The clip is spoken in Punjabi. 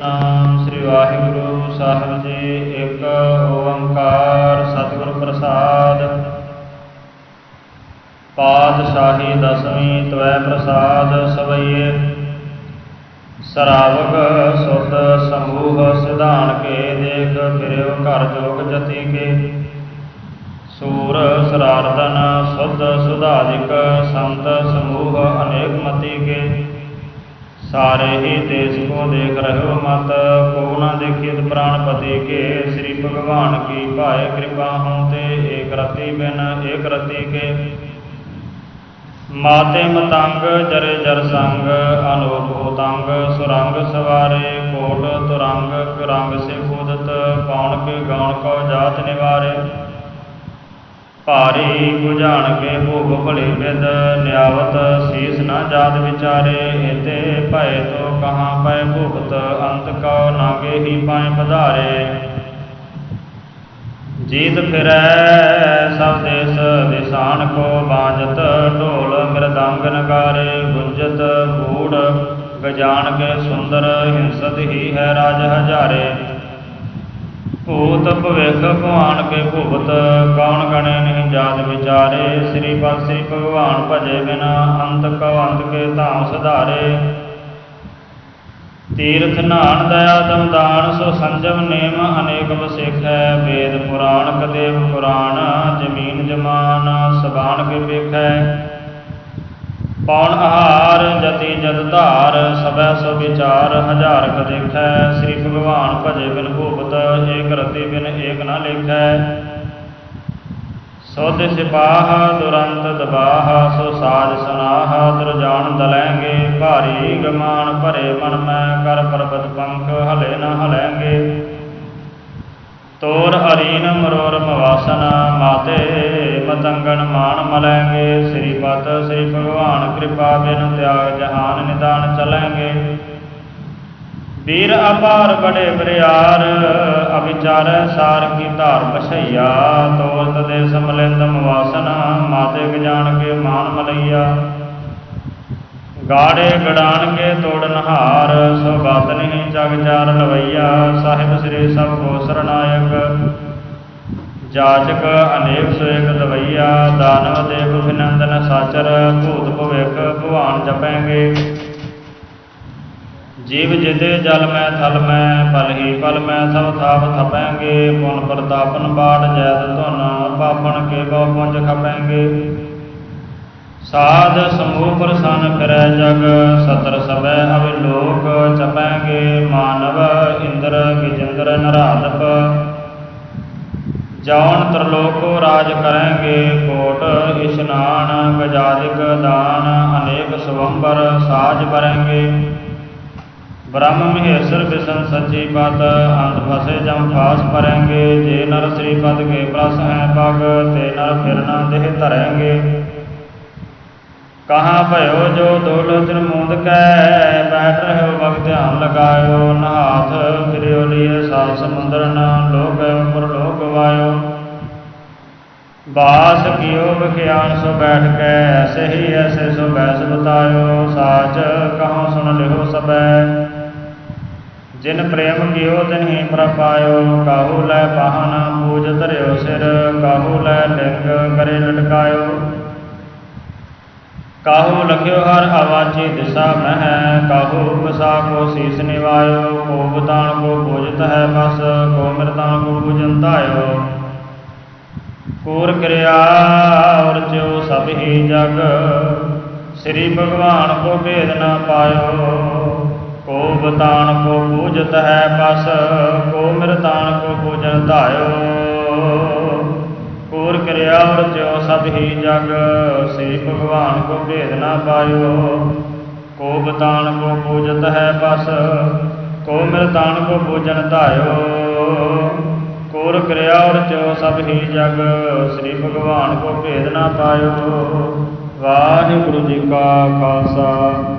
ਨਾਮ ਸ੍ਰੀ ਵਾਹਿਗੁਰੂ ਸਾਹਿਬ ਜੀ, ਇੱਕ ਓੰਕਾਰ ਸਤਿਗੁਰ ਪ੍ਰਸਾਦ। ਪਾਤਸ਼ਾਹੀ ਦਸਵੀਂ ਤਵੈ ਪ੍ਰਸਾਦ ਸਵਈਏ। ਸਰਾਵਕ ਸੁਤ ਸਮੂਹ ਸਿਧਾਨ ਕੇ ਦੇਖ ਫਿਰਿਓ ਘਰ ਜੋਗ ਜਤੀ ਕੇ। ਸੂਰ ਸਰਾਰਦਨ ਸੁਧ ਸੁਧਾਦਿਕ ਸੰਤ ਸਮੂਹ ਅਨੇਕ ਮਤੀ ਕੇ। ਸਾਰੇ ਹੀ ਦੇਸ ਕੋ ਦੇਖ ਰਹਿਓ ਮਤ ਕੋ ਨਾ ਦੇਖੀਤ ਪ੍ਰਾਣਪਤੀ ਕੇ, ਸ੍ਰੀ ਭਗਵਾਨ ਕੀ ਭਾਏ ਕਿਰਪਾ ਹੋਂ ਤੇ ਏਕ ਰਤੀ ਬਿਨ ਏਕ ਰਤੀ ਕੇ। ਮਾਤੇ ਮਤੰਗ, ਜਰੇ ਜਰ ਸੰਗ ਅਨੂਪ ਉਤੰਗ ਸੁਰੰਗ ਸਵਾਰੇ, ਕੋਟ ਤੁਰੰਗ ਕੁਰੰਗ ਸੇ ਕੂਦਤ ਪੌਣ ਕੇ ਗਾਉਣ ਕੋ ਜਾਤ ਨਿਵਾਰੇ। ਭਾਰੀ 부ਝਾਣ ਕੇ ਭੋਗ ਭਲੇ ਵਿਦ ਨਿਆਵਤ ਸੀਸ ਨਾ ਜਾਤ ਵਿਚਾਰੇ ਇਤੇ ਭਏ ਤੋ ਕਹਾਂ ਪੈ ਭੁਗਤ, ਅੰਤ ਕਉ ਨਾਗੇ ਹੀ ਪਾਏ ਪਧਾਰੇ। ਜੀਤ ਫਿਰੈ ਸਭ ਦੇਸ ਦਿਸਾਨ ਕੋ ਬਾਜਤ ਢੋਲ ਮਿਰਦੰਗ ਨਗਾਰੇ ਗੁੰਜਤ ਗੂੜ ਗਜਾਨ ਕੇ ਸੁੰਦਰ ਹਿੰਸਤ ਹੀ ਹੈ ਰਾਜ ਹਜ਼ਾਰੇ। ਭੂਤ ਭਵਿਖ ਭਵਾਨ ਕੇ ਭੁਗਤ ਜਾਤ ਵਿਚਾਰੇ, ਸ੍ਰੀ ਪਾਸੀ ਭਗਵਾਨ ਭਜੇ ਬਿਨਾ ਅੰਤ ਕਵੰਤ ਕੇ ਧਾਮ ਸੁਧਾਰੇ। ਤੀਰਥ ਨਾਨ ਦਇਆ ਦਮਦਾਨ ਸੋ ਸੰਜਮ ਨੇਮ ਅਨੇਕ ਵਸੇਖੈ। ਵੇਦ ਪੁਰਾਣ ਕਦੇਵ ਪੁਰਾਣ, ਜਮੀਨ ਜਮਾਨ ਸਬਾਨ ਕੇ ਵੇਖੈ। ਪੌਣ ਆਹਾਰ ਜਤੀ ਜਦ ਧਾਰ, ਸਭੈ ਸੋ ਵਿਚਾਰ ਹਜ਼ਾਰ ਕ ਦੇਖੈ। ਸ੍ਰੀ ਭਗਵਾਨ ਭਜੇ ਬਿਨ ਭੂਪਤ, ਏਕ ਰਤੀ ਬਿਨ ਏਕ ਨਾ ਲੇਖੈ। ਸੋਧ ਸਿਪਾਹ, ਦੁਰੰਤ ਦਬਾਹ, ਸੋ ਸਾਜ ਸੁਨਾਹ ਦੁਰਜਾਨ ਦਲੈਂਗੇ, ਭਾਰੀ ਗਮਾਨ ਭਰੇ ਮਨ ਮੈਂ, ਕਰ ਪਰਬਤ ਪੰਖ ਹਲੇ ਨਾ ਹਲੈਂਗੇ। ਤੋਰ ਹਰੀਨ ਮਰੋਰ ਮਵਾਸਨ, ਮਾਤੇ ਮਤੰਗਨ ਮਾਨ ਮਲੈਂਗੇ। ਸ੍ਰੀ ਪਤ ਸ੍ਰੀ ਭਗਵਾਨ ਕਿਰਪਾ ਬਿਨ ਤਿਆਗ ਜਹਾਨ ਨਿਦਾਨ ਚਲੈਂਗੇ। ਤੀਰ ਅਪਾਰ ਬੜੇ ਬਰਿਆਰ ਅਵਿਚਾਰੈ ਸਾਰ ਕੀ ਧਾਰ ਬਛਈਆ ਤੋਰ ਤਦੇ ਸਮਲਿੰਦ ਮਵਾਸਨ, ਮਾਤੇ ਗਜਾਨ ਕੇ ਮਾਨ ਮਲਈਆ। ਗਾੜੇ ਗੜਾਨ ਕੇ ਤੋੜਨ ਹਾਰ ਸੋ ਬਾਤ ਨਹੀਂ ਜਗ ਚਾਰ ਲਵਈਆ। ਸਾਹਿਬ ਸ੍ਰੀ ਸਭ ਕੋ ਸਰਨਾਇਕ, ਜਾਚਕ ਅਨੇਕ ਸੋ ਦਵਈਆ। ਦਾਨਵ ਦੇਵ ਅਭਿਨੰਦਨ ਸਾਚਰ, ਭੂਤ ਭਵਿਖ ਭਵਾਨ ਜਪੈਂਗੇ। ਜੀਵ ਜਿਦੇ ਜਲ ਮੈਂ ਥਲ ਮੈਂ, ਫਲ ਹੀ ਪਲ ਮੈਂ, ਸਭ ਥਾਪ ਥਪੈਂਗੇ, ਪੁਨ ਪ੍ਰਤਾਪਨ ਬਾੜ ਜੈਤ ਧੁਨ ਪਾਪਣ ਕੇ ਬਹੁ ਪੁੰਜ ਖਪੈਂਗੇ। ਸਾਧ ਸਮੂਹ ਪ੍ਰਸੰਨ ਫਿਰੈ ਜਗ, ਸਤਰ ਸਭੈ ਅਵਿਲੋਕ ਚਪੈਂਗੇ ਮਾਨਵ ਇੰਦਰ ਗਿਜਿੰਦਰ ਨਰਾਦਪ ਜੌਨ ਤਰਲੋਕੋ ਰਾਜ ਕਰੈਂਗੇ, ਕੋਟ ਇਸ਼ਨਾਨ, ਗਜਾਦਿਕ ਦਾਨ, ਅਨੇਕ ਸਵੰਬਰ ਸਾਜ ਬਰੈਂਗੇ ਬ੍ਰਹਮ ਮਹੇਸ਼ਰ ਬਿਸ਼ਨ ਸੱਚੀ ਪਤ ਅੰਤ ਫਸੇ ਜਮ ਫਾਸ ਪਰੈਂਗੇ ਜੇ ਨਰ ਸ੍ਰੀ ਪਦ ਕੇ ਪ੍ਰਸ ਹੈ ਪਗ, ਤੇ ਨਰ ਫਿਰ ਦੇਹ ਧਰੈਂਗੇ। ਕਹਾਂ ਭਇਓ ਜੋ ਦੋਲ ਤਿਰ ਮੂੰਦ ਕੈ, ਬੈਠ ਰਹਿਓ ਭਗ ਧਿਆਨ ਲਗਾਇਓ। ਨਹਾਥ ਫਿਰਿਓ ਲੀਏ ਸਾਤ ਸਮੁੰਦਰ ਲੋਕ ਉਪਰ ਲੋਕ ਵਾਇਓ। ਬਾਸ ਕੀਓ ਬਖਿਆਨ ਸੋ ਬੈਠ ਕੇ ਐਸੇ ਹੀ ਐਸੇ ਸੋ ਬੈਸ ਬਤਾਇਓ। ਸਾਚ ਕਹੋ ਜਿਨ ਪ੍ਰੇਮ ਕੀਓ ਤਿਨ ਹੀ ਪ੍ਰਪਾਇਓ ਕਾਹੂ ਲੈ ਪਾਹਨ ਪੂਜ ਧਰਿਓ ਸਿਰ, ਕਾਹੂ ਲੈ ਲਿੰਗ ਕਰੇ ਲਟਕਾਇਓ। ਕਾਹੂ ਲਖਿਓ ਹਰ ਆਵਾਜੀ ਦਿਸ਼ਾ ਮਹਿ, ਕਾਹੂ ਕਸਾ ਕੋ ਸੀਸ ਨਿਵਾਇਓ, ਕੋ ਬਤਾਨ ਕੋ ਪੂਜਤ ਹੈ ਬਸ, ਕੋ ਮਿਰਤਾਨ ਕੋ ਪੂਜੰਤਾਇਓ ਕੂਰ ਕਿਰਿਆ ਔਰ ਜੋ ਸਭ ਹੀ ਜਗ, ਸ੍ਰੀ ਭਗਵਾਨ ਕੋ ਭੇਦ ਨਾ ਪਾਇਓ। ਕੋ ਬਤਾਨ ਕੋ ਪੂਜਤ ਹੈ ਬਸ, ਕੋ ਮਿਰਤਾਨ ਕੋ ਪੂਜਨ ਧਾਇਓ। ਕੂਰ ਕਿਰਿਆ ਔਰ ਜੋ ਸਭ ਹੀ ਜਗ ਸ੍ਰੀ ਭਗਵਾਨ ਕੋ ਭੇਦ ਨਾ ਪਾਇਓ। ਕੋ ਬਤਾਨ ਕੋ ਪੂਜਤ ਹੈ ਬਸ, ਕੋ ਮਿਰਤਾਨ ਕੋ ਪੂਜਨ ਧਾਇਓ। ਕੂਰ ਕਰਿਆ ਔਰ ਜੋ ਸਭ ਹੀ ਜਗ, ਸ੍ਰੀ ਭਗਵਾਨ ਕੋ ਭੇਦ ਨਾ ਪਾਇਓ। ਵਾਹਿਗੁਰੂ ਜੀ ਕਾ ਖਾਲਸਾ।